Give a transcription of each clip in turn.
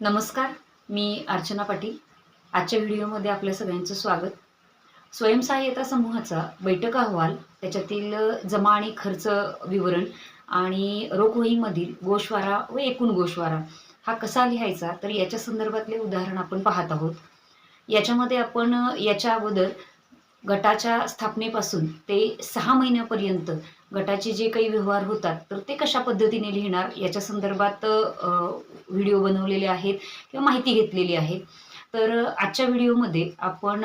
नमस्कार मी अर्चना पाटील. आजच्या व्हिडिओमध्ये आपल्या सगळ्यांचं स्वागत. स्वयंसहाय्यता समूहाचा बैठक अहवाल त्याच्यातील जमा आणि खर्च विवरण आणि रोखवहीमधील गोशवारा व एकूण गोशवारा हा कसा लिहायचा तर याच्या संदर्भातले उदाहरण आपण पाहत आहोत. याच्यामध्ये आपण याच्या अगोदर गटाच्या स्थापनेपासून ते सहा महिन्यापर्यंत गटाचे जे काही व्यवहार होतात तर ते कशा पद्धतीने लिहिणार याच्या संदर्भात व्हिडिओ बनवलेले आहेत किंवा माहिती घेतलेली आहे. तर आजच्या व्हिडिओमध्ये आपण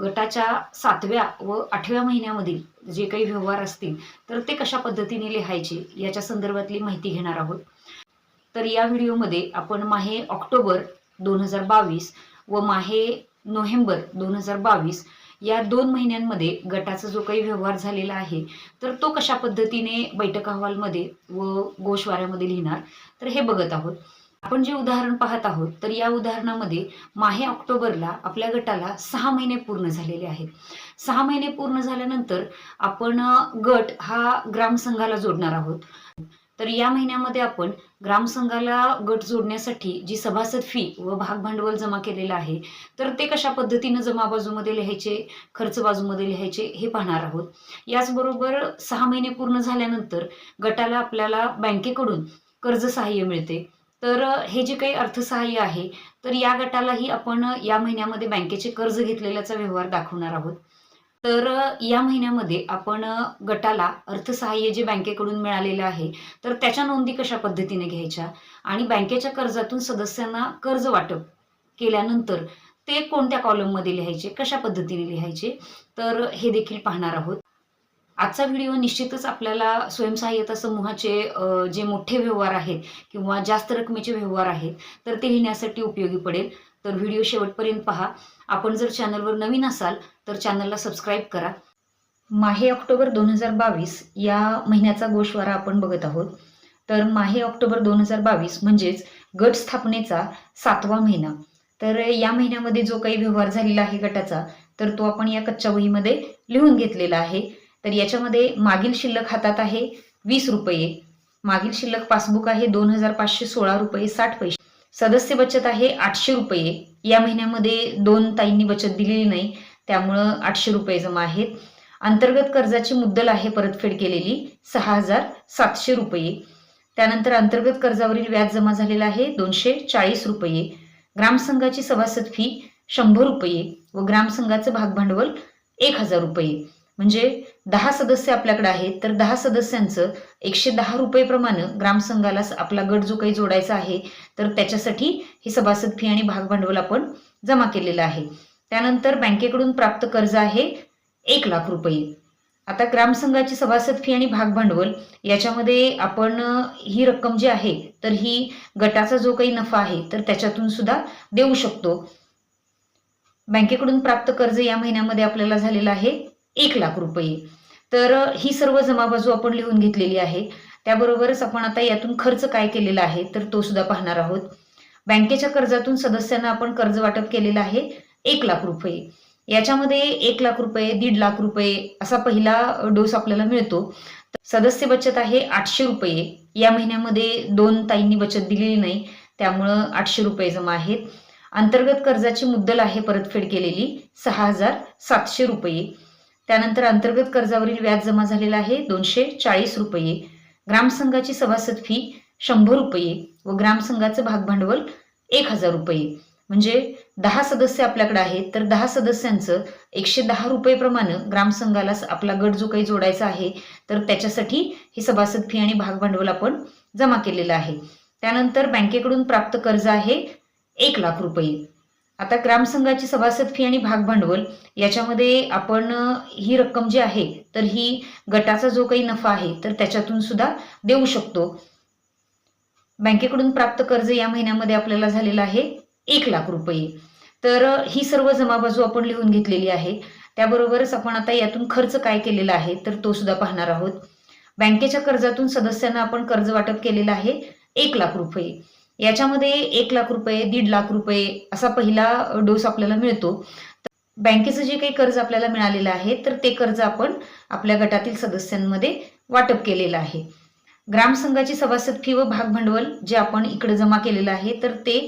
गटाच्या सातव्या व आठव्या महिन्यामधील जे काही व्यवहार असतील तर ते कशा पद्धतीने लिहायचे याच्या संदर्भातली माहिती घेणार आहोत. तर या व्हिडिओमध्ये आपण माहे ऑक्टोबर दोन हजार बावीस व माहे नोव्हेंबर दोन हजार बावीस या दोन महिन्यांमध्ये गटाचा जो काही व्यवहार झालेला आहे तर तो कशा पद्धतीने बैठक अहवालमध्ये व गोशवाऱ्यामध्ये लिहिणार? तर हे बघत आहोत. आपण जे उदाहरण पाहत आहोत तर या उदाहरणामध्ये माहे ऑक्टोबरला आपल्या गटाला सहा महिने पूर्ण झालेले आहेत. सहा महिने पूर्ण झाल्यानंतर आपण गट हा ग्रामसंघाला जोडणार आहोत. तर या महिन्यामध्ये आपण ग्रामसंघाला गट जोडण्यासाठी जी सभासद फी व भाग भांडवल जमा केलेलं आहे तर ते कशा पद्धतीनं जमा बाजूमध्ये लिहायचे खर्च बाजूमध्ये लिहायचे हे पाहणार आहोत. याचबरोबर सहा महिने पूर्ण झाल्यानंतर गटाला आपल्याला बँकेकडून कर्ज सहाय्य मिळते. तर हे जे काही अर्थसहाय्य आहे तर या गटालाही आपण या महिन्यामध्ये बँकेचे कर्ज घेतलेल्याचा व्यवहार दाखवणार आहोत. तर या महिन्यामध्ये आपण गटाला अर्थसहाय्य जे बँकेकडून मिळालेलं आहे तर त्याच्या नोंदी कशा पद्धतीने घ्यायच्या? आणि बँकेच्या कर्जातून सदस्यांना कर्ज वाटप केल्यानंतर ते कोणत्या कॉलममध्ये लिहायचे? कशा पद्धतीने लिहायचे? तर हे देखील पाहणार आहोत. आजचा व्हिडिओ निश्चितच आपल्याला स्वयंसहाय्यता समूहाचे जे मोठे व्यवहार आहेत किंवा जास्त रकमेचे व्यवहार आहेत तर ते लिहिण्यासाठी उपयोगी पडेल. तर व्हिडिओ शेवटपर्यंत पहा. आपण जर चॅनलवर नवीन असाल तर चॅनलला सबस्क्राईब करा. माहे ऑक्टोबर दोन हजार बावीस या महिन्याचा गोषवारा आपण बघत आहोत. तर माहे ऑक्टोबर दोन हजार बावीस म्हणजेच गट स्थापनेचा सातवा महिना. तर या महिन्यामध्ये जो काही व्यवहार झालेला आहे गटाचा तर तो आपण या कच्च्या वहीमध्ये लिहून घेतलेला आहे. तर याच्यामध्ये मागील शिल्लक हातात आहे वीस रुपये. मागील शिल्लक पासबुक आहे दोन हजार पाचशे सोळा रुपये साठ पैसे. सदस्य बचत आहे आठशे रुपये. या महिन्यामध्ये दोन ताईंनी बचत दिलेली नाही. त्यामुळं आठशे रुपये जमा आहेत. अंतर्गत कर्जाची मुद्दल आहे परतफेड केलेली सहा हजार सातशे रुपये. त्यानंतर अंतर्गत कर्जावरील व्याज जमा झालेला आहे दोनशे चाळीस रुपये. ग्रामसंघाची सभासद फी शंभर रुपये व ग्रामसंघाचं भागभांडवल एक हजार रुपये. म्हणजे दहा सदस्य आपल्याकडे आहेत तर दहा सदस्यांचं एकशे दहा रुपये प्रमाण ग्रामसंघाला आपला गट जो काही जोडायचा आहे तर त्याच्यासाठी ही सभासद फी आणि भागभांडवल आपण जमा केलेलं आहे. त्यानंतर बँकेकडून प्राप्त कर्ज आहे एक लाख रुपये. आता ग्रामसंघाची सभासद फी आणि भागभांडवल याच्यामध्ये आपण ही रक्कम जी आहे तर ही गटाचा जो काही नफा आहे तर त्याच्यातून सुद्धा देऊ शकतो. बँकेकडून प्राप्त कर्ज या महिन्यामध्ये आपल्याला झालेलं आहे एक लाख रुपये. तर ही सर्व जमा बाजू आपण लिहून घेतलेली आहे. त्याबरोबरच आपण आता यातून खर्च काय केलेला आहे तर तो सुद्धा पाहणार आहोत. बँकेच्या कर्जातून सदस्यांना आपण कर्ज वाटप केलेलं आहे. एक लाख रुपये. याच्यामध्ये एक लाख रुपये दीड लाख रुपये असा पहिला डोस आपल्याला मिळतो. सदस्य बचत आहे आठशे रुपये. या महिन्यामध्ये दोन ताईंनी बचत दिलेली नाही त्यामुळं आठशे रुपये जमा आहेत. अंतर्गत कर्जाची मुद्दल आहे परतफेड केलेली सहा हजार सातशे रुपये. त्यानंतर अंतर्गत कर्जावरील व्याज जमा झालेला आहे दोनशे चाळीस रुपये. ग्रामसंघाची सभासद फी शंभर रुपये व ग्रामसंघाचं भागभांडवल एक हजार रुपये. म्हणजे दहा सदस्य आपल्याकडे आहेत तर दहा सदस्यांचं एकशे दहा रुपये प्रमाणे ग्रामसंघाला आपला गट जो काही जोडायचा आहे तर त्याच्यासाठी ही सभासद फी आणि भागभांडवल आपण जमा केलेलं आहे. त्यानंतर बँकेकडून प्राप्त कर्ज आहे एक लाख रुपये. आता ग्रामसंघाची सभासद फी आणि भागभांडवल याच्यामध्ये आपण ही रक्कम जी आहे तर ही गटाचा जो काही नफा आहे तर त्याच्यातून सुद्धा देऊ शकतो. बँकेकडून प्राप्त कर्ज या महिन्यामध्ये आपल्याला झालेलं आहे एक लाख रुपये. तर ही सर्व जमाबाजू आपण लिहून घेतलेली आहे. त्याबरोबरच आपण आता यातून खर्च काय केलेला आहे तर तो सुद्धा पाहणार आहोत. बँकेच्या कर्जातून सदस्यांना आपण कर्ज वाटप केलेलं आहे एक लाख रुपये. याच्यामध्ये एक लाख रुपये दीड लाख रुपये असा पहिला डोस आपल्याला मिळतो. बँकेचं जे काही कर्ज आपल्याला मिळालेलं आहे तर ते कर्ज आपण आपल्या गटातील सदस्यांमध्ये वाटप केलेलं आहे. ग्रामसंघाची सभासद फी व भाग भांडवल जे आपण इकडे जमा केलेलं आहे तर ते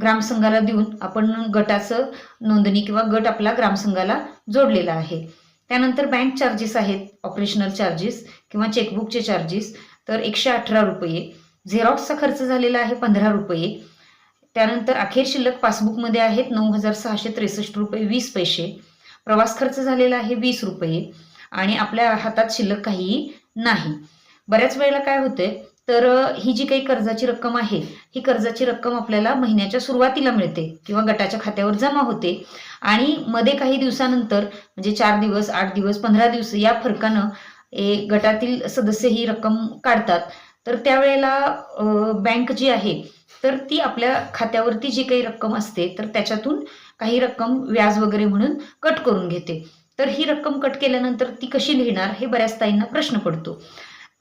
ग्रामसंघाला देऊन आपण गटाचं नोंदणी किंवा गट आपला ग्रामसंघाला जोडलेला आहे. त्यानंतर बँक चार्जेस आहेत ऑपरेशनल चार्जेस किंवा चेकबुकचे चार्जेस तर एकशे अठरा रुपये. झेरॉक्सचा खर्च झालेला आहे पंधरा रुपये. त्यानंतर अखेर शिल्लक पासबुकमध्ये आहेत नऊ हजार सहाशे त्रेसष्ट रुपये वीस पैसे. प्रवास खर्च झालेला आहे वीस रुपये. आणि आपल्या हातात शिल्लक काहीही नाही. बऱ्याच वेळेला काय होतंय तर ही जी काही कर्जाची रक्कम आहे ही कर्जाची रक्कम आपल्याला महिन्याच्या सुरुवातीला मिळते किंवा गटाच्या खात्यावर जमा होते. आणि मध्ये काही दिवसानंतर म्हणजे चार दिवस आठ दिवस पंधरा दिवस या फरकानं ए गटातील सदस्य ही रक्कम काढतात. तर त्यावेळेला बँक जी आहे तर ती आपल्या खात्यावरती जी काही रक्कम असते तर त्याच्यातून काही रक्कम व्याज वगैरे म्हणून कट करून घेते. तर ही रक्कम कट केल्यानंतर ती कशी लिहिणार हे बऱ्याच ताईंना प्रश्न पडतो.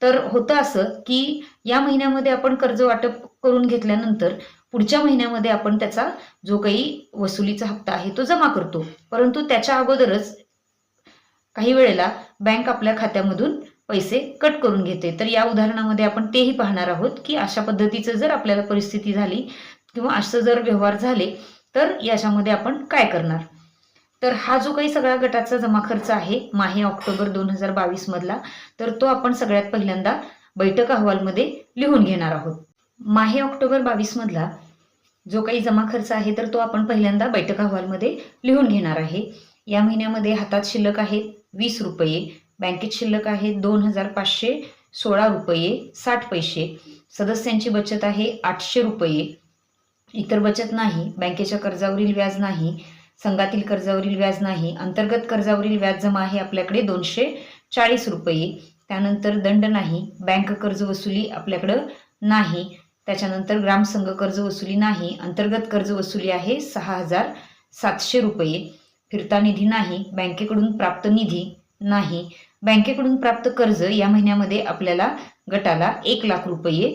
तर होतं असं की या महिन्यामध्ये आपण कर्ज वाटप करून घेतल्यानंतर पुढच्या महिन्यामध्ये आपण त्याचा जो काही वसुलीचा हप्ता आहे तो जमा करतो. परंतु त्याच्या अगोदरच काही वेळेला बँक आपल्या खात्यामधून पैसे कट करून घेते. तर या उदाहरणामध्ये आपण तेही पाहणार आहोत की अशा पद्धतीचं जर आपल्याला परिस्थिती झाली किंवा असं जर व्यवहार झाले तर याच्यामध्ये आपण काय करणार? तर हा जो काही सगळा गटाचा जमा खर्च आहे माहे ऑक्टोबर दोन हजार बावीस मधला तर तो आपण सगळ्यात पहिल्यांदा बैठक अहवालमध्ये लिहून घेणार आहोत. माहे ऑक्टोबर बावीस मधला जो काही जमा खर्च आहे तर तो आपण पहिल्यांदा बैठक अहवालमध्ये लिहून घेणार आहे. या महिन्यामध्ये हातात शिल्लक आहेत वीस रुपये बँकेत शिल्लक आहे दोन हजार पाचशे सोळा रुपये साठ पैसे. सदस्यांची बचत आहे आठशे रुपये. इतर बचत नाही बँकेच्या कर्जावरील व्याज नाही संघातील कर्जावरील व्याज नाही अंतर्गत कर्जावरील व्याज जमा आहे आपल्याकडे दोनशे चाळीस रुपये. त्यानंतर दंड नाही बँक कर्ज वसुली आपल्याकडं नाही त्याच्यानंतर ग्रामसंघ कर्ज वसुली नाही अंतर्गत कर्ज वसुली आहे सहा हजार सातशे रुपये. फिरता निधी नाही बँकेकडून प्राप्त निधी नाही. बँकेकडून प्राप्त कर्ज या महिन्यामध्ये आपल्याला गटाला एक लाख रुपये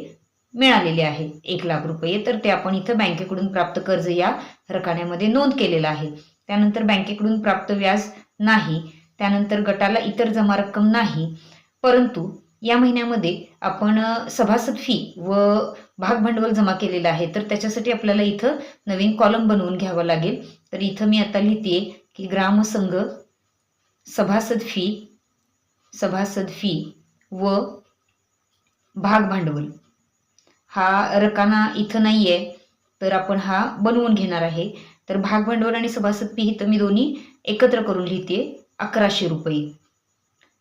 मिळालेले आहे. एक लाख रुपये तर ते आपण इथं बँकेकडून प्राप्त कर्ज या रकान्यामध्ये नोंद केलेलं आहे. त्यानंतर बँकेकडून प्राप्त व्याज नाही त्यानंतर गटाला इतर जमा रक्कम नाही परंतु या महिन्यामध्ये आपण सभासद फी व भाग भांडवल जमा केलेलं आहे. तर त्याच्यासाठी आपल्याला इथं नवीन कॉलम बनवून घ्यावं लागेल. तर इथं मी आता लिहिते की ग्रामसंघ सभासद फी सभासद फी व भाग भांडवल हा रकाना इथं नाही आहे तर आपण हा बनवून घेणार आहे. तर भाग भांडवल आणि सभासद फी इथं मी दोन्ही एकत्र करून लिहिते अकराशे रुपये.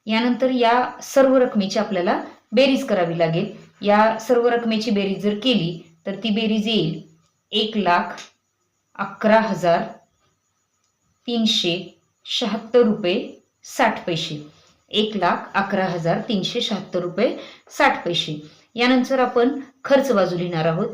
यानंतर या सर्व रकमेची आपल्याला बेरीज करावी लागेल. या सर्व रकमेची बेरीज जर केली तर ती बेरीज येईल एक लाख अकरा हजार तीनशे शहात्तर रुपये साठ पैसे. एक लाख अकरा हजार तीनशे शहात्तर रुपये साठ पैसे. यानंतर आपण खर्च बाजू लिहिणार आहोत.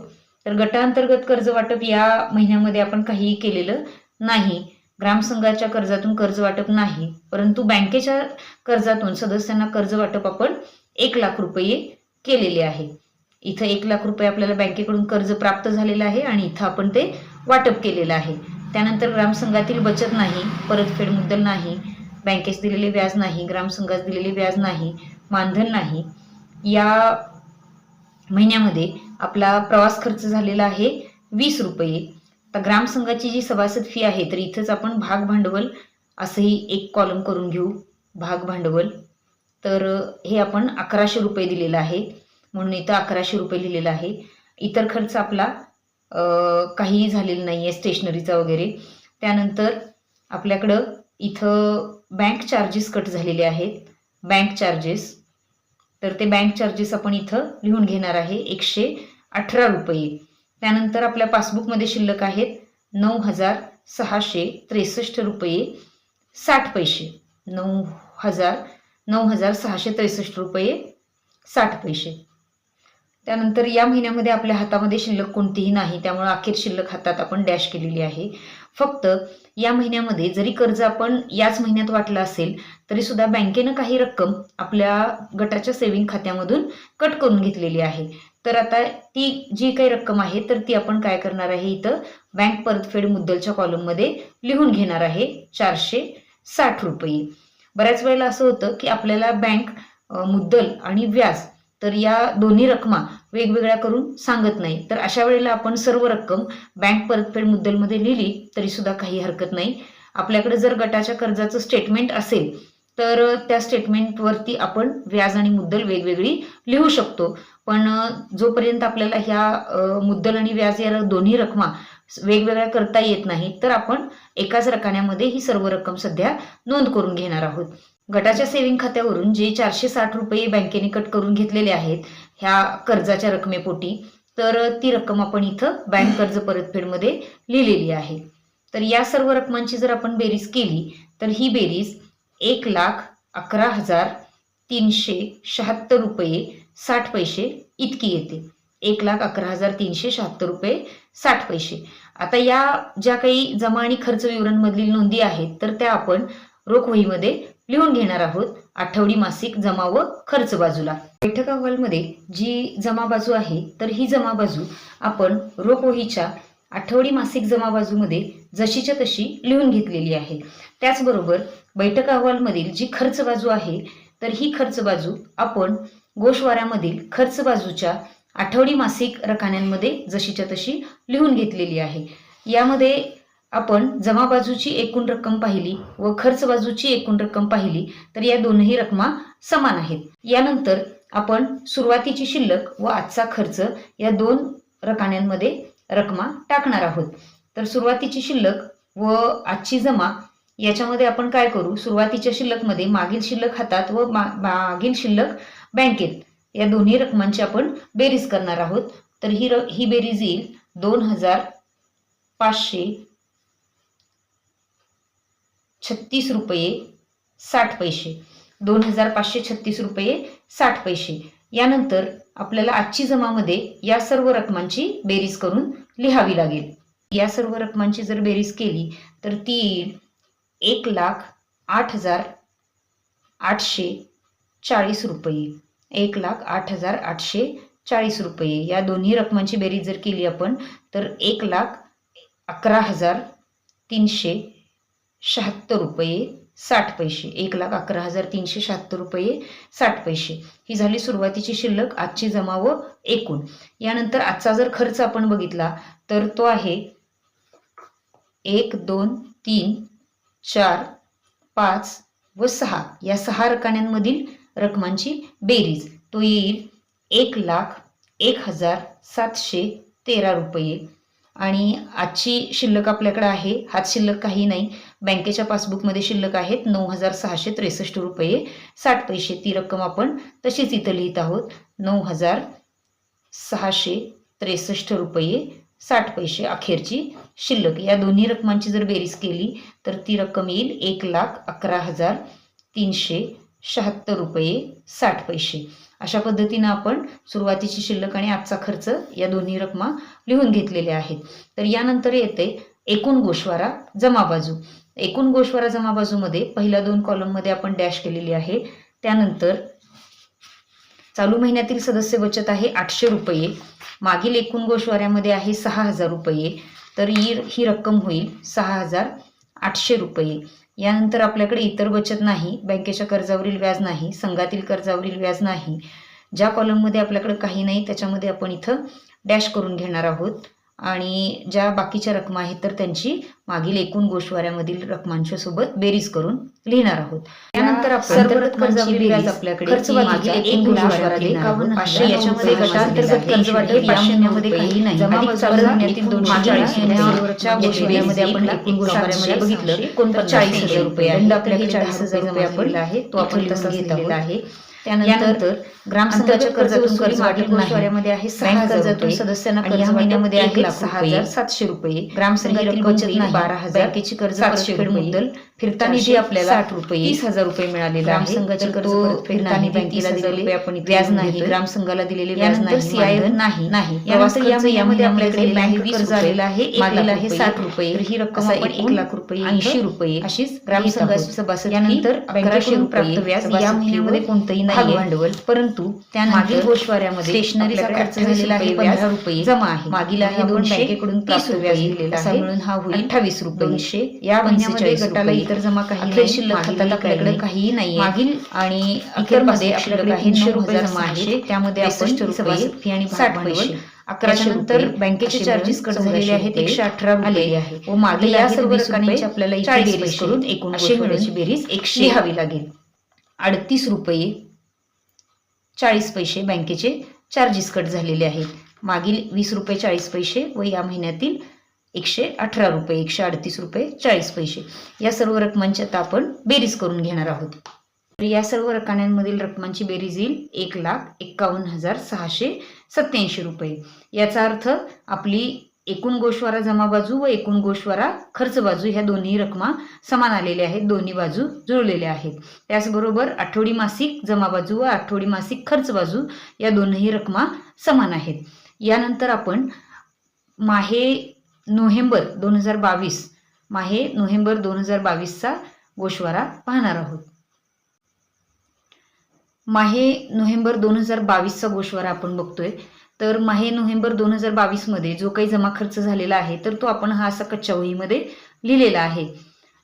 तर गटांतर्गत कर्ज वाटप या महिन्यामध्ये आपण काहीही केलेलं नाही. ग्रामसंघाच्या कर्जातून कर्ज वाटप नाही परंतु बँकेच्या कर्जातून सदस्यांना कर्ज वाटप आपण एक लाख रुपये केलेले आहे. इथं एक लाख रुपये आपल्याला बँकेकडून कर्ज प्राप्त झालेलं आहे आणि इथं आपण ते वाटप केलेलं आहे. त्यानंतर ग्रामसंघातील बचत नाही परतफेड मुद्दल नाही बँकेस दिलेले व्याज नाही ग्रामसंघास दिलेले व्याज नाही मानधन नाही. या महिन्यामध्ये आपला प्रवास खर्च झालेला आहे वीस रुपये. तर ग्रामसंघाची जी सभासद फी आहे तर इथंच आपण भाग भांडवल असंही एक कॉलम करून घेऊ. भाग भांडवल. तर हे आपण अकराशे रुपये दिलेलं आहे. म्हणून इथं अकराशे रुपये लिहिलेलं आहे. इतर खर्च आपला काहीही झालेला नाही आहे स्टेशनरीचा वगैरे. त्यानंतर आपल्याकडं इथं बँक चार्जेस कट झालेले आहेत. बँक चार्जेस तर ते बँक चार्जेस आपण इथं लिहून घेणार आहे एकशे अठरा रुपये. त्यानंतर आपल्या पासबुकमध्ये शिल्लक आहेत नऊ हजार सहाशे त्रेसष्ट रुपये साठ पैसे. नऊ हजार नऊ हजार सहाशे त्रेसष्ट रुपये साठ पैसे. त्यानंतर या महिन्यामध्ये आपल्या हातामध्ये शिल्लक कोणतीही नाही त्यामुळे अखेर शिल्लक हातात आपण डॅश केलेली आहे. फक्त या महिन्यामध्ये जरी कर्ज आपण याच महिन्यात वाटलं असेल तरी सुद्धा बँकेनं काही रक्कम आपल्या गटाच्या सेव्हिंग खात्यामधून कट करून घेतलेली आहे. तर आता ती जी काही रक्कम आहे तर ती आपण काय करणार आहे इथं? बँक परतफेड मुद्दलच्या कॉलममध्ये लिहून घेणार आहे चारशे साठ रुपये. बऱ्याच वेळेला असं होतं की आपल्याला बँक मुद्दल आणि व्याज तर या दोन्ही रकमा वेगवेगळ्या करून सांगत नाही. तर अशा वेळेला आपण सर्व रक्कम बँक परतफेड मुद्दलमध्ये लिहिली तरी सुद्धा काही हरकत नाही. आपल्याकडे जर गटाच्या कर्जाचं स्टेटमेंट असेल तर त्या स्टेटमेंटवरती आपण व्याज आणि मुद्दल वेगवेगळी लिहू शकतो. पण जोपर्यंत आपल्याला ह्या मुद्दल आणि व्याज या दोन्ही रकमा वेगवेगळ्या करता येत नाही तर आपण एकाच रकान्यामध्ये ही सर्व रक्कम सध्या नोंद करून घेणार आहोत. गटाच्या सेव्हिंग खात्यावरून जे चारशे साठ रुपये बँकेने कट करून घेतलेले आहेत ह्या कर्जाच्या रकमेपोटी तर ती रक्कम आपण इथं बँक कर्ज परतफेडमध्ये लिहिलेली आहे. तर या सर्व रकमांची जर आपण बेरीज केली तर ही बेरीज एक लाख अकरा हजार तीनशे शहात्तर रुपये साठ पैसे इतकी येते. एक लाख अकरा हजार तीनशे शहात्तर रुपये साठ पैसे. आता या ज्या काही जमा आणि खर्च विवरणमधील नोंदी आहेत तर त्या आपण रोख वहीमध्ये लिहून घेणार आहोत. आठवडी मासिक जमा व खर्च बाजूला. बैठक अहवालमध्ये जी जमा बाजू आहे तर ही जमा बाजू आपण रोख वहीच्या आठवडी मासिक जमा बाजूमध्ये जशीच्या तशी लिहून घेतलेली आहे. त्याचबरोबर बैठक अहवालमधील जी खर्च बाजू आहे तर ही खर्च बाजू आपण गोशवाऱ्यामधील खर्च बाजूच्या आठवडी मासिक रकान्यांमध्ये जशीच्या तशी लिहून घेतलेली आहे. यामध्ये आपण जमा बाजूची एकूण रक्कम पाहिली व खर्च बाजूची एकूण रक्कम पाहिली तर या दोनही रकमा समान आहेत. यानंतर आपण सुरुवातीची शिल्लक व आजचा खर्च या दोन रकान्यांमध्ये रकमा टाकणार आहोत. तर सुरुवातीची शिल्लक व आजची जमा याच्यामध्ये आपण काय करू? सुरुवातीच्या शिल्लकमध्ये मागील शिल्लक हातात व मा- मागील शिल्लक बँकेत या दोन्ही रकमांची आपण बेरीज करणार आहोत. तर ही र ही बेरीज येईल दोन हजार पाचशे छत्तीस रुपये साठ पैसे. दोन हजार पाचशे छत्तीस रुपये साठ पैसे. यानंतर आपल्याला आजची जमामध्ये या सर्व रकमांची बेरीज करून लिहावी लागेल. या सर्व रकमांची जर बेरीज केली तर ती येईल एक लाख आठ हजार आठशे चाळीस रुपये. एक लाख आठ हजार आठशे चाळीस रुपये. या दोन्ही रकमांची बेरीज जर केली आपण तर एक लाख अकरा हजार तीनशे शहात्तर रुपये साठ पैसे. एक लाख अकरा हजार तीनशे शहात्तर रुपये साठ पैसे. ही झाली सुरुवातीची शिल्लक आजची जमा व एकूण. यानंतर आजचा जर खर्च आपण बघितला तर तो आहे एक दोन तीन चार पाच व सहा या सहा रकान्यांमधील रकमांची बेरीज. तो येईल एक लाख एक हजार सातशे तेरा रुपये. आणि आजची शिल्लक आपल्याकडे आहे. हाच शिल्लक काही नाही. बँकेच्या पासबुकमध्ये शिल्लक आहेत नऊ हजार सहाशे त्रेसष्ट रुपये. साठ पैसे ती रक्कम आपण तशीच इथं लिहित आहोत. नऊ हजार सहाशे त्रेसष्ट रुपये. साठ पैसे अखेरची शिल्लक. या दोन्ही रकमांची जर बेरीज केली तर ती रक्कम येईल एक लाख अकरा हजार तीनशे शहात्तर रुपये साठ पैसे. अशा पद्धतीनं आपण सुरुवातीची शिल्लक आणि आजचा खर्च या दोन्ही रकमा लिहून घेतलेल्या आहेत. तर यानंतर येते एकूण गोशवारा जमा बाजू एकूण गोशवारा जमा बाजूमध्ये पहिल्या दोन कॉलममध्ये आपण डॅश केलेली आहे. त्यानंतर चालू महिन्यातील सदस्य बचत आहे आठशे रुपये. मागील एकूण गोशवाऱ्यामध्ये आहे सहा हजार रुपये. तर ही ही रक्कम होईल सहा हजार आठशे रुपये. यानंतर आपल्याकडे इतर बचत नाही बँकेच्या कर्जावरील व्याज नाही संघातील कर्जावरील व्याज नाही. ज्या कॉलममध्ये आपल्याकडे काही नाही त्याच्यामध्ये आपण इथं डॅश करून घेणार आहोत. आणि ज्या बाकीच्या रकमा आहेत तर त्यांची मागील एकूण गोषवाऱ्यामधील रकमांच्या सोबत बेरीज करून लिहिणार आहोत. त्यानंतर याच्यामध्ये गटांतर्गत. कर्ज वाटप या महिन्यामध्ये काही नाही. आपण एकूण बघितलं. एकोणपन्नास चाळीस हजार रुपये दंड आपल्याकडे चाळीस हजार रुपये आपण जमा आहे तो आपण घेतलेला लिहिलेला आहे. त्यानंतर ग्रामसंघाच्या कर्जातून कर्ज वाटप गोषवाऱ्यामध्ये आहे सहा बँक कर्जातून सदस्यांना कर्ज महिन्यामध्ये आहे सहा रुपये. हजार सातशे रुपये ग्रामसंघातील संघातील बचत. बारा हजार बँकेची कर्ज सातशे मुद्दल फिरताना चारशे जी आपल्याला साठ रुपये. तीस हजार रुपये मिळालेला आहे तर कर्ज तो परतफेड फिरताना नाही. बँकेला 30,000 दिलेले आपण व्याज नाही. ग्रामसंघाला दिलेले व्याज नाही मानधन नाही. नाही प्रवास यानंतर या खर्च महिन्यामध्ये या आपल्याकडे वीस कर्ज आलेलं आहे एक मागील लाख आहे. साठ रुपये. ही रक्कम आपण एक लाख रुपये ऐंशी रुपये अशीच ग्रामसंघाची सभासद यानंतर बँकेकडून प्राप्त व्याज या महिन्यामध्ये कोणतंही भांडवल परंतु त्यानंतर मागील गोषवाऱ्यामध्ये स्टेशनरीचा आपल्याकडे खर्च 28 झालेला आहे. रुपये पंधरा रुपये जमा आहे. मागील आहे दोनशे बँकेकडून तीस रुपये दिलेला आहे. मिळून हा होईल अठ्ठावीस रुपये. दोनशे या महिन्यामध्ये 45 गटाला. इतर जमा काही शिल्लक मागील खात्यात काही आपल्याकडे नाही. काहीही नाही मागील आणि अखेर अखेरमध्ये मध्ये आपल्याकडे आपल्याकडे तीनशे रुपये जमा आहे त्यामध्ये आपण 63 रुपये, फी आणि साठ पैसे. अकराशे रुपये बँकेचे चार्जेस कट झालेले आहेत. एकशे अठरा आलेले आहे व आता या सर्व रकमांची आपल्याला चाळीस करून एकूण मिळून बेरीज एकशे लिहावी लागेल. अडतीस रुपये चाळीस पैसे बँकेचे चार्जेस कट झालेले आहेत. मागील वीस रुपये चाळीस पैसे व या महिन्यातील एकशे अठरा रुपये एकशे अडतीस रुपये चाळीस पैसे. या सर्व रकमांची आता आपण बेरीज करून घेणार आहोत. तर या सर्व रकान्यांमधील रकमांची बेरीज येईल एक लाख एक्कावन्न हजार सहाशे सत्याऐंशी रुपये. याचा अर्थ आपली एकूण गोश्वारा जमा बाजू व एकूण गोषवारा खर्च बाजू ह्या दोन्ही रकमा समान आलेल्या आहेत. दोन्ही बाजू जुळलेल्या आहेत. त्याचबरोबर आठवडी मासिक जमा बाजू व आठवडी मासिक खर्च बाजू या दोन्ही रकमा समान आहेत. यानंतर आपण माहे नोव्हेंबर दोन हजार बावीस माहे नोव्हेंबर दोन हजार बावीसचा गोषवारा पाहणार आहोत. माहे नोव्हेंबर दोन हजार बावीसचा गोशवारा आपण बघतोय. तर माहे नोव्हेंबर दोन हजार बावीसमध्ये जो काही जमा खर्च झालेला आहे तर तो आपण हा असा कच्च्या वहीमध्ये लिहिलेला आहे.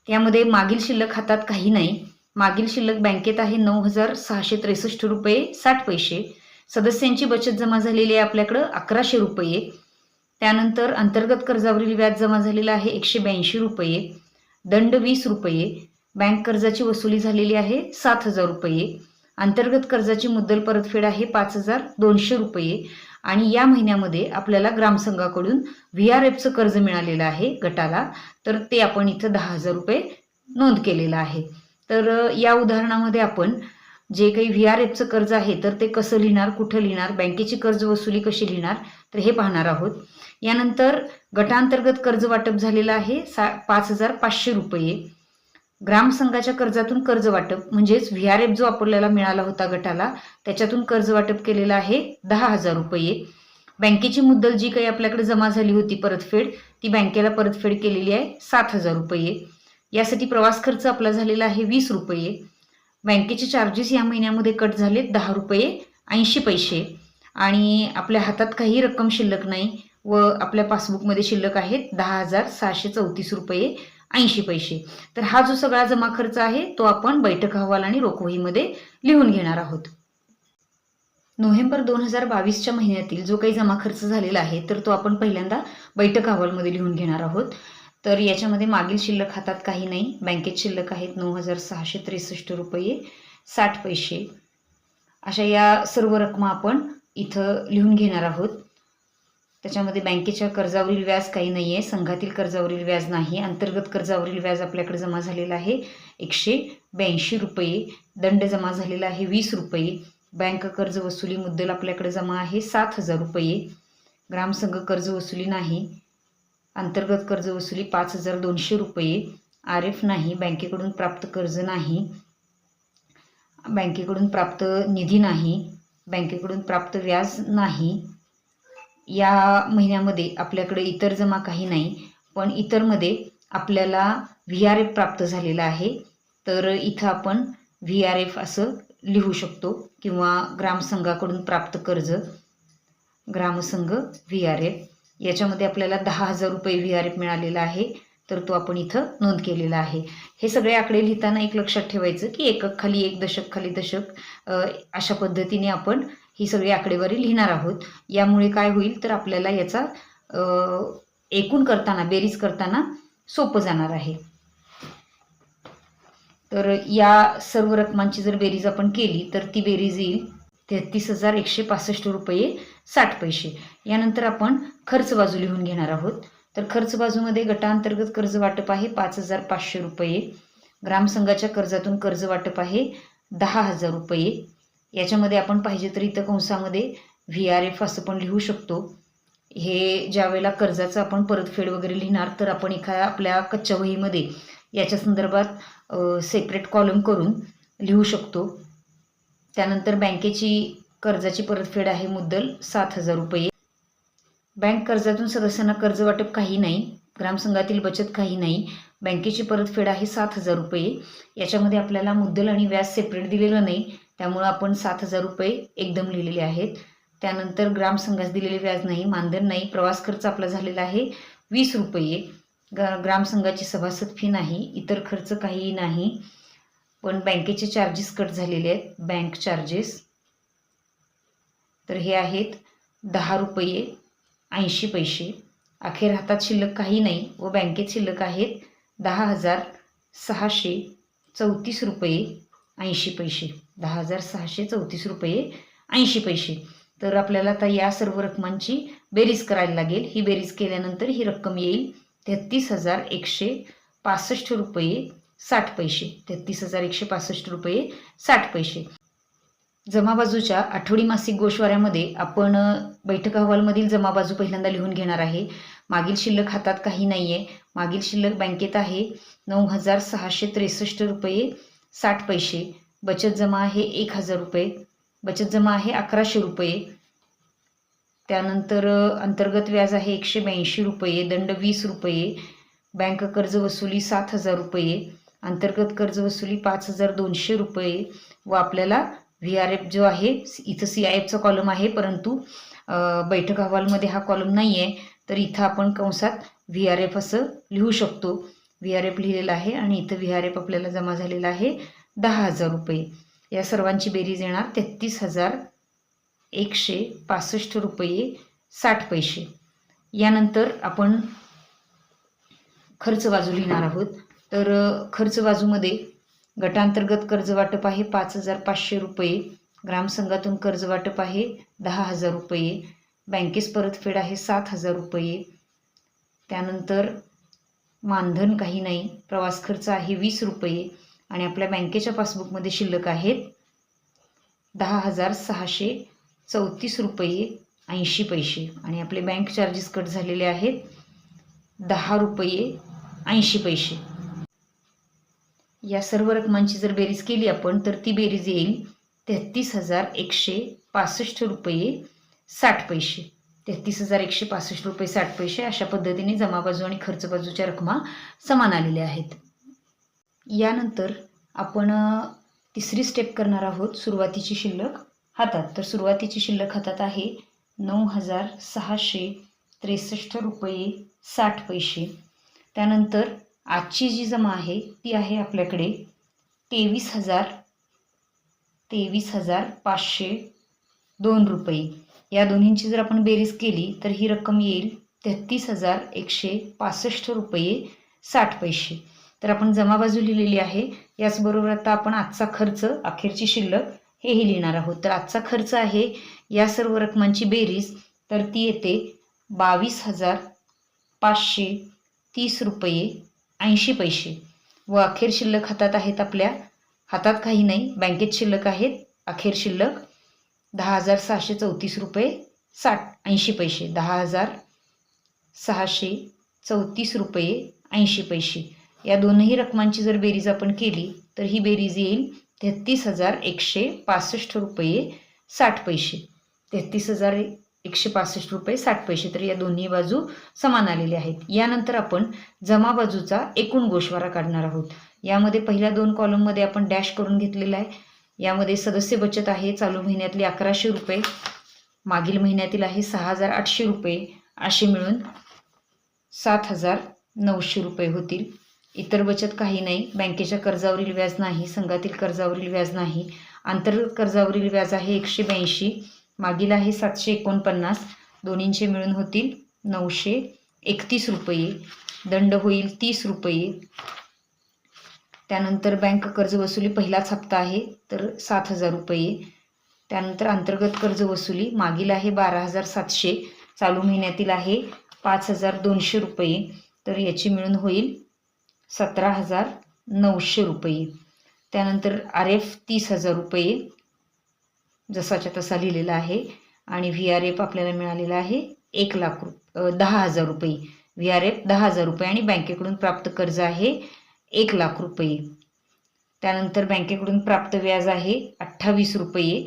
यामध्ये मागील शिल्लक हातात काही नाही. मागील शिल्लक बँकेत आहे नऊ हजार सहाशे त्रेसष्ट रुपये साठ पैसे. सदस्यांची बचत जमा झालेली आहे आपल्याकडं अकराशे रुपये. त्यानंतर अंतर्गत कर्जावरील व्याज जमा झालेलं आहे एकशे ब्याऐंशी रुपये. दंड वीस रुपये. बँक कर्जाची वसुली झालेली आहे सात हजार रुपये. अंतर्गत कर्जाची मुद्दल परतफेड आहे पाच हजार दोनशे रुपये. आणि या महिन्यामध्ये आपल्याला ग्रामसंघाकडून व्ही आर एफचं कर्ज मिळालेलं आहे गटाला. तर ते आपण इथं दहा हजार रुपये नोंद केलेलं आहे. तर या उदाहरणामध्ये आपण जे काही व्ही आर एफचं कर्ज आहे तर ते कसं लिहिणार कुठं लिहिणार बँकेची कर्ज वसुली कशी लिहिणार तर हे पाहणार आहोत. यानंतर गटांतर्गत कर्ज वाटप झालेलं आहे सा पाच हजार पाचशे रुपये. ग्रामसंघाच्या कर्जातून कर्ज वाटप म्हणजेच व्ही आर एफ जो आपल्याला मिळाला होता गटाला त्याच्यातून कर्ज वाटप केलेलं आहे दहा हजार रुपये. बँकेची मुद्दल जी काही आपल्याकडे जमा झाली होती परतफेड ती बँकेला परतफेड केलेली आहे सात हजार रुपये. यासाठी प्रवास खर्च आपला झालेला आहे वीस रुपये. बँकेचे चार्जेस या महिन्यामध्ये कट झाले दहा रुपये ऐंशी पैसे. आणि आपल्या हातात काही रक्कम शिल्लक नाही व आपल्या पासबुकमध्ये शिल्लक आहेत दहा हजार सहाशे चौतीस रुपये. ऐंशी पैसे. तर हा जो सगळा जमा खर्च आहे तो आपण बैठक अहवाल आणि रोखवहीमध्ये लिहून घेणार आहोत. नोव्हेंबर दोन हजार बावीसच्या महिन्यातील जो काही जमा खर्च झालेला आहे तर तो आपण पहिल्यांदा बैठक अहवालमध्ये लिहून घेणार आहोत. तर याच्यामध्ये मागील शिल्लक हातात काही नाही. बँकेत शिल्लक आहेत नऊ हजार सहाशे त्रेसष्ट रुपये साठ पैसे. अशा या सर्व रकमा आपण इथं लिहून घेणार आहोत. त्याच्यामध्ये बँकेच्या कर्जावरील व्याज काही नाही आहे संघातील कर्जावरील व्याज नाही अंतर्गत कर्जावरील व्याज आपल्याकडे जमा झालेलं आहे एकशे ब्याऐंशी रुपये दंड जमा झालेला आहे वीस रुपये बँक कर्ज वसुली मुद्दल आपल्याकडे जमा आहे सात हजार रुपये ग्रामसंघ कर्ज वसुली नाही अंतर्गत कर्ज वसुली पाच हजार दोनशे रुपये आर एफ नाही बँकेकडून प्राप्त कर्ज नाही बँकेकडून प्राप्त निधी नाही बँकेकडून प्राप्त व्याज नाही या महिन्यामध्ये आपल्याकडे इतर जमा काही नाही पण इतरमध्ये आपल्याला व्ही आर एफ प्राप्त झालेला आहे. तर इथं आपण व्ही आर एफ असं लिहू शकतो किंवा ग्रामसंघाकडून प्राप्त कर्ज ग्रामसंघ व्ही आर एफ याच्यामध्ये आपल्याला दहा हजार रुपये व्ही आर एफ मिळालेला आहे तर तो आपण इथं नोंद केलेला आहे. हे सगळे आकडे लिहिताना एक लक्षात ठेवायचं की एकक खाली एक दशक खाली दशक अशा पद्धतीने आपण ही सगळी आकडेवारी लिहिणार आहोत. यामुळे काय होईल तर आपल्याला याचा एकूण करताना बेरीज करताना सोपं जाणार आहे. तर या सर्व रकमांची जर बेरीज आपण केली तर ती बेरीज येईल तेहतीस हजार एकशे पासष्ट रुपये साठ पैसे. यानंतर आपण खर्च बाजू लिहून घेणार आहोत. तर खर्च बाजूमध्ये गटांतर्गत कर्ज वाटप आहे पाच हजार पाचशे रुपये. ग्रामसंघाच्या कर्जातून कर्ज वाटप आहे दहा हजार रुपये. याच्यामध्ये आपण पाहिजे तर इथं कंसामध्ये व्ही आर एफ असं पण लिहू शकतो. हे ज्या वेळेला कर्जाचं आपण परतफेड वगैरे लिहिणार तर आपण एखाद्या आपल्या कच्च्या वहीमध्ये याच्या संदर्भात सेपरेट कॉलम करून लिहू शकतो. त्यानंतर बँकेची कर्जाची परतफेड आहे मुद्दल सात हजार रुपये. बँक कर्जातून सदस्यांना कर्ज वाटप काही नाही ग्रामसंघातील बचत काही नाही बँकेची परतफेड आहे सात हजार रुपये. याच्यामध्ये आपल्याला मुद्दल आणि व्याज सेपरेट दिलेलं नाही. त्यामुळं आपण सात हजार रुपये एकदम लिहिलेले आहेत. त्यानंतर ग्रामसंघास दिलेले व्याज नाही मानधन नाही प्रवास खर्च आपला झालेला आहे वीस रुपये. ग ग्रामसंघाची सभासद फी नाही इतर खर्च काहीही नाही. पण बँकेचे चार्जेस कट झालेले आहेत बँक चार्जेस तर हे आहेत दहा रुपये ऐंशी पैसे. अखेर हातात शिल्लक काही नाही व बँकेत शिल्लक आहेत दहा हजार सहाशे चौतीस रुपये ऐंशी पैसे. दहा हजार सहाशे चौतीस रुपये ऐंशी पैसे. तर आपल्याला आता या सर्व रकमांची बेरीज करायला लागेल. ही बेरीज केल्यानंतर ही रक्कम येईल तेहतीस हजार एकशे पासष्ट रुपये साठ पैसे. तेहतीस हजार एकशे पासष्ट रुपये साठ पैसे. जमा बाजूच्या आठवडी मासिक गोशवाऱ्यामध्ये आपण बैठक अहवालमधील जमा बाजू पहिल्यांदा लिहून घेणार आहे. मागील शिल्लक हातात काही नाही आहे मागील शिल्लक बँकेत आहे नऊ हजार सहाशे त्रेसष्ट रुपये साठ पैसे. बचत जमा आहे एक हजार रुपये. बचत जमा आहे अकराशे रुपये. त्यानंतर अंतर्गत व्याज आहे एकशे ब्याऐंशी रुपये दंड वीस रुपये. बँक कर्ज वसुली सात हजार रुपये. अंतर्गत कर्ज वसुली पाच हजार दोनशे रुपये. व आपल्याला व्ही आर एफ जो आहे इथं सी आय एफचा कॉलम आहे परंतु बैठक अहवालमध्ये हा कॉलम नाही आहे तर इथं आपण कंसात व्ही आर एफ असं लिहू शकतो. व्ही आर एफ लिहिलेलं आहे आणि इथं व्ही आर एफ आपल्याला जमा झालेला आहे. दहा हजार रुपये. या सर्वांची बेरीज येणार तेहतीस हजार एकशे पासष्ट रुपये साठ पैसे. यानंतर आपण खर्च बाजू लिहिणार आहोत. तर खर्च बाजूमध्ये गटांतर्गत कर्ज वाटप आहे पाच हजार पाचशे रुपये. ग्रामसंघातून कर्ज वाटप आहे दहा हजार रुपये. बँकेस परतफेड आहे सात हजार रुपये. त्यानंतर मानधन काही नाही. प्रवास खर्च आहे वीस रुपये. आणि आपल्या बँकेच्या पासबुकमध्ये शिल्लक आहेत दहा हजार सहाशे चौतीस रुपये ऐंशी पैसे. आणि आपले बँक चार्जेस कट झालेले आहेत दहा रुपये ऐंशी पैसे. या सर्व रकमांची जर बेरीज केली आपण तर ती बेरीज येईल तेहतीस हजार एकशे पासष्ट रुपये साठ पैसे. तेहतीस हजार एकशे पासष्ट रुपये साठ पैसे अशा पद्धतीने जमा बाजू आणि खर्च बाजूच्या रकमा समान आलेल्या आहेत. यानंतर आपण तिसरी स्टेप करणार आहोत सुरुवातीची शिल्लक हातात. तर सुरुवातीची शिल्लक हातात आहे नऊ हजार सहाशे त्रेसष्ट रुपये साठ पैसे. त्यानंतर आजची जी जमा आहे ती आहे आपल्याकडे तेवीस हजार तेवीस हजार पाचशे दोन रुपये. या दोन्हींची जर आपण बेरीज केली तर ही रक्कम येईल तेहतीस हजार एकशे पासष्ट रुपये साठ पैसे. तर आपण जमा बाजू लिहिलेली आहे. याचबरोबर आता आपण आजचा खर्च अखेरची शिल्लक हेही लिहिणार आहोत. तर आजचा खर्च आहे या सर्व रकमांची बेरीज. तर ती येते बावीस हजार पाचशे तीस रुपये ऐंशी पैसे. व अखेर शिल्लक हातात आहेत आपल्या. हातात काही नाही बँकेत शिल्लक आहेत. अखेर शिल्लक दहा हजार सहाशे चौतीस रुपये साठ ऐंशी पैसे. दहा हजार सहाशे चौतीस रुपये ऐंशी पैसे. या दोनही रकमांची जर बेरीज आपण केली तर ही बेरीज येईल तेहतीस हजार एकशे पासष्ट रुपये साठ पैसे. तेहतीस हजार एकशे पासष्ट रुपये साठ पैसे. तर या दोन्ही बाजू समान आलेले आहेत. यानंतर आपण जमा बाजूचा एकूण गोशवारा काढणार आहोत. यामध्ये पहिल्या दोन कॉलममध्ये आपण डॅश करून घेतलेला आहे. यामध्ये सदस्य बचत आहे चालू महिन्यातली अकराशे रुपये मागील महिन्यातील आहे सहा हजार आठशे रुपये. असे मिळून सात हजार नऊशे रुपये होतील. इतर बचत काही नाही. बँकेच्या कर्जावरील व्याज नाही. संघातील कर्जावरील व्याज नाही. आंतरगत कर्जावरील व्याज आहे एकशे ब्याऐंशी. मागील आहे सातशे एकोणपन्नास. दोन्हींचे मिळून होतील नऊशे एकतीस रुपये. दंड होईल तीस रुपये. त्यानंतर बँक कर्ज वसुली पहिलाच हप्ता आहे तर सात हजार रुपये. त्यानंतर अंतर्गत कर्ज वसुली मागील आहे बारा हजार सातशे. चालू महिन्यातील आहे पाच हजार दोनशे रुपये. तर याची मिळून होईल सतरा हजार नऊशे रुपये. त्यानंतर आर एफ तीस हजार रुपये जसाच्या तसा लिहिलेला आहे. आणि व्ही आर एफ आपल्याला मिळालेला आहे एक लाख रुप दहा हजार रुपये. व्ही आर एफ दहा हजार रुपये आणि बँकेकडून प्राप्त कर्ज आहे एक लाख रुपये. त्यानंतर बँकेकडून प्राप्त व्याज आहे अठ्ठावीस रुपये.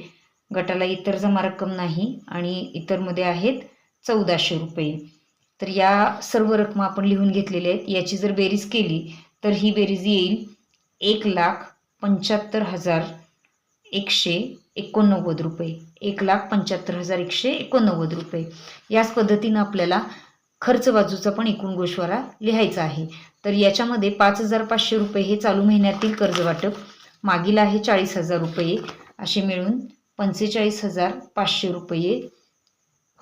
गटाला इतर जमा रक्कम नाही आणि इतरमध्ये आहेत चौदाशे रुपये. तर या सर्व रकमा आपण लिहून घेतलेल्या आहेत. याची जर बेरीज केली तर ही बेरीज येईल एक लाख पंच्याहत्तर हजार एकशे एकोणनव्वद रुपये. एक लाख पंच्याहत्तर हजार एकशे एकोणनव्वद रुपये. याच पद्धतीनं आपल्याला खर्च बाजूचा पण एकूण गोशवारा लिहायचा आहे. तर याच्यामध्ये पाच हजार पाचशे रुपये हे चालू महिन्यातील कर्ज वाटप मागील आहे चाळीस हजार रुपये. असे मिळून पंचेचाळीस हजार पाचशे रुपये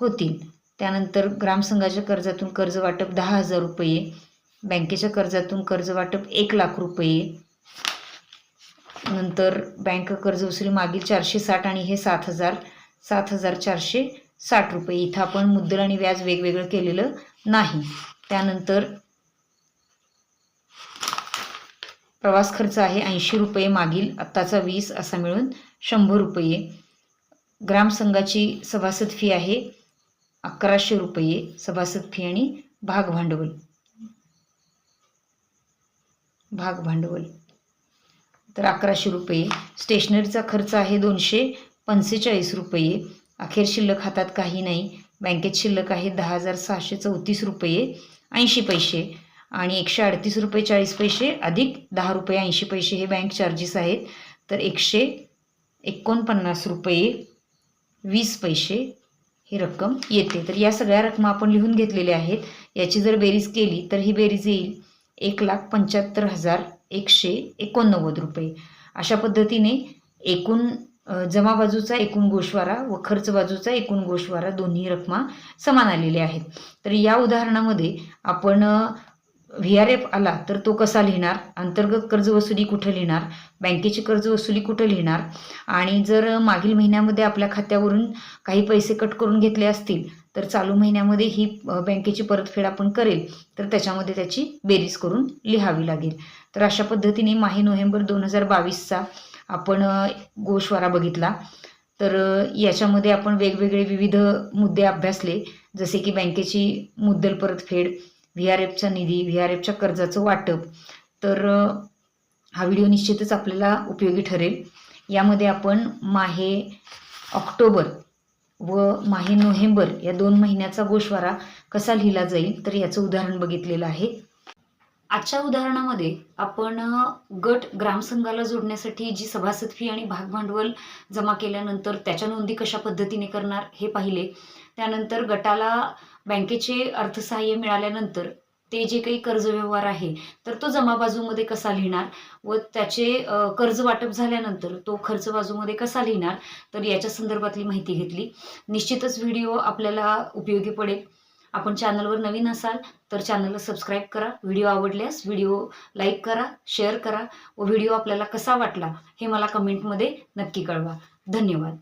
होतील. त्यानंतर ग्रामसंघाच्या कर्जातून कर्ज वाटप दहा हजार रुपये बँकेच्या कर्जातून कर्ज वाटप एक लाख रुपये. नंतर बँक कर्ज वसुली मागील चारशे साठ आणि हे सात हजार सात हजार चारशे साठ रुपये. इथं आपण मुद्दल आणि व्याज वेगवेगळं केलेलं नाही. त्यानंतर प्रवास खर्च आहे ऐंशी रुपये मागील आत्ताचा वीस असा मिळून शंभर रुपये. ग्रामसंघाची सभासद फी आहे अकराशे रुपये सभासद फी आणि भाग भांडवल भाग भांडवल तर अकराशे रुपये. स्टेशनरीचा खर्च आहे दोनशे पंचेचाळीस रुपये. अखेर शिल्लक हातात काही नाही. बँकेत शिल्लक आहे दहा हजार सहाशे चौतीस रुपये ऐंशी पैसे आणि एकशे अडतीस रुपये चाळीस पैसे अधिक दहा रुपये ऐंशी पैसे हे बँक चार्जेस आहेत. तर एकशे एकोणपन्नास रुपये वीस पैसे ही रक्कम येते. तर या सगळ्या रकमा आपण लिहून घेतलेल्या आहेत. याची जर बेरीज केली तर ही बेरीज येईल एक लाख पंच्याहत्तर हजार एकशे एकोणनव्वद रुपये. अशा पद्धतीने एकूण जमा बाजूचा एकूण गोशवारा व खर्च बाजूचा एकूण गोषवारा दोन्ही रकमा समान आलेल्या आहेत. तर या उदाहरणामध्ये आपण व्ही आर एफ आला तर तो कसा लिहिणार? अंतर्गत कर्ज वसुली कुठं लिहिणार? बँकेची कर्ज वसुली कुठं लिहिणार? आणि जर मागील महिन्यामध्ये आपल्या खात्यावरून काही पैसे कट करून घेतले असतील तर चालू महिन्यामध्ये ही बँकेची परतफेड आपण करेल. तर त्याच्यामध्ये त्याची बेरीज करून लिहावी लागेल. तर अशा पद्धतीने माही नोव्हेंबर दोन हजार बावीसचा आपण गोशवारा बघितला. तर याच्यामध्ये आपण वेगवेगळे विविध मुद्दे अभ्यासले. जसे की बँकेची मुद्दल परतफेड व्ही आर एफचा निधी व्ही आर एफच्या कर्जाचं वाटप तर हा व्हिडिओ निश्चितच आपल्याला उपयोगी ठरेल. यामध्ये आपण माहे ऑक्टोबर व माहे नोव्हेंबर या दोन महिन्याचा गोशवारा कसा लिहिला जाईल तर याचं उदाहरण बघितलेलं आहे. आजच्या उदाहरणामध्ये आपण गट ग्रामसंघाला जोडण्यासाठी जी सभासद फी आणि भागभांडवल जमा केल्यानंतर त्याच्या नोंदी कशा पद्धतीने करणार हे पाहिले. त्यानंतर गटाला बँकेचे अर्थसहाय्य मिळाल्यानंतर ते जे काही कर्ज व्यवहार आहे तर तो जमा बाजूमध्ये कसा लिहिणार? व त्याचे कर्ज वाटप झाल्यानंतर तो खर्च बाजूमध्ये कसा लिहिणार? तर याच्या संदर्भातली माहिती घेतली. निश्चितच व्हिडिओ आपल्याला उपयोगी पडेल. आपण चॅनलवर नवीन असाल तर चॅनलला सबस्क्राईब करा. व्हिडिओ आवडल्यास व्हिडिओ लाईक करा शेअर करा व व्हिडिओ आपल्याला कसा वाटला हे मला कमेंटमध्ये नक्की कळवा. धन्यवाद.